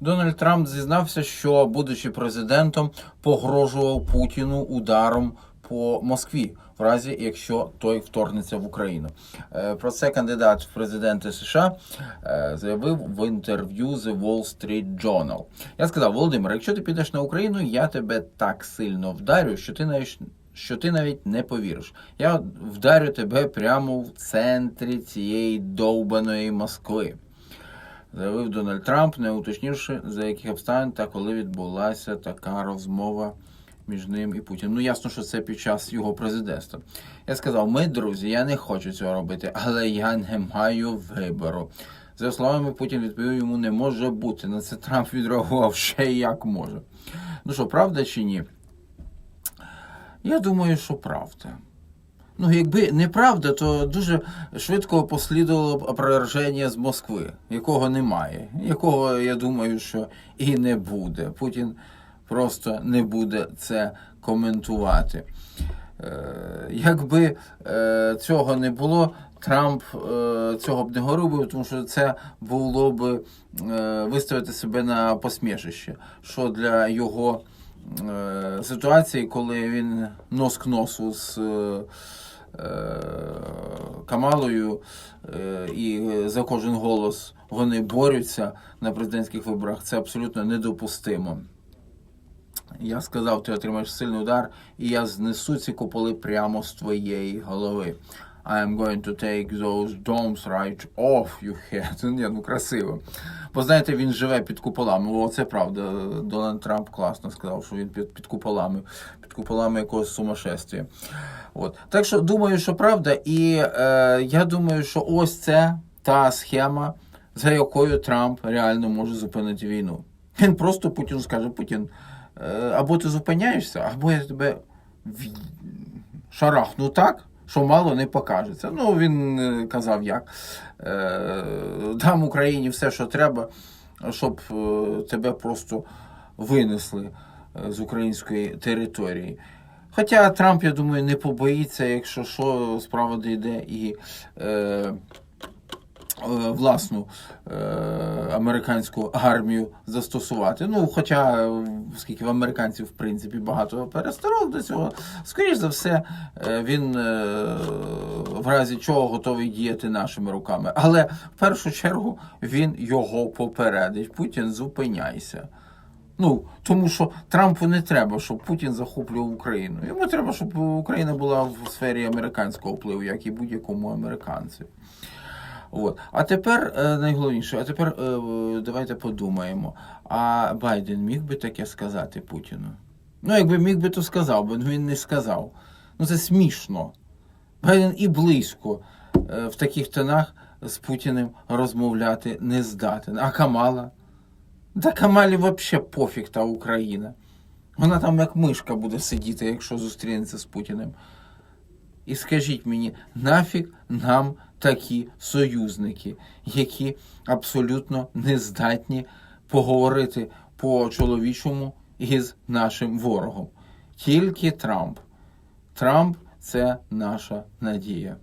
Дональд Трамп зізнався, що, будучи президентом, погрожував Путіну ударом по Москві, в разі якщо той вторгнеться в Україну. Е, Про це кандидат в президенти США е, заявив в інтерв'ю The Wall Street Journal. Я сказав: Володимир, якщо ти підеш на Україну, я тебе так сильно вдарю, що ти навіть. Що ти навіть не повіриш. Я вдарю тебе прямо в центрі цієї довбаної Москви заявив Дональд Трамп, не уточнивши, за яких обставин та коли відбулася така розмова між ним і Путіним. Ну, ясно, що це під час його президентства. Я сказав: ми, друзі, я не хочу цього робити, але я не маю вибору. За словами, Путін відповів йому не може бути. На це Трамп відреагував ще як може. Ну що, правда чи ні? Я думаю, що правда. Ну, якби неправда, то дуже швидко послідувало б опроверження з Москви, якого немає, якого, я думаю, що і не буде. Путін просто не буде це коментувати. Е, якби е, цього не було, Трамп е, цього б не робив, тому що це було б виставити себе на посмішище, що для його ситуації, коли він нос к носу з е, е, Камалою е, і за кожен голос вони борються на президентських виборах, це абсолютно недопустимо. Я сказав, ти отримаєш сильний удар, і я знесу ці куполи прямо з твоєї голови. I am going to take those domes right off your head. Ні, ну красиво. Бо знаєте, він живе під куполами. О, це правда. Дональд Трамп класно сказав, що він під, під куполами, під куполами якогось сумасшествия. От. Так що думаю, що правда, і е, я думаю, що ось це та схема, за якою Трамп реально може зупинити війну. Він просто Путіну скаже: Путін, е, або ти зупиняєшся, або я тебе в- шарахну так, що мало не покажеться. Ну, він е, казав як. там дам Україні все, що треба, щоб е, тебе просто винесли е, з української території. Хоча Трамп, я думаю, не побоїться, якщо що, справа дійде і е, е, власну е, американську армію застосувати. Ну, хоча, е, оскільки в американців, в принципі, багато пересторог до цього, скоріш за все, е, він е, в разі чого готовий діяти нашими руками. Але в першу чергу він його попередить. Путін, зупиняйся. Ну, тому що Трампу не треба, щоб Путін захоплював Україну. Йому треба, щоб Україна була в сфері американського впливу, як і будь-якому американцю. От. А тепер е, найголовніше, а тепер е, давайте подумаємо. А Байден міг би таке сказати Путіну? Ну, якби міг би, то сказав ну він не сказав. Ну це смішно. Байден і близько е, в таких тонах з Путіним розмовляти не здатен. А Камала? Да Камалі взагалі пофіг та Україна. Вона там як мишка буде сидіти, якщо зустрінеться з Путіним. І скажіть мені, нафіг нам такі союзники, які абсолютно не здатні поговорити по-чоловічому із нашим ворогом. Тільки Трамп. Трамп це наша надія.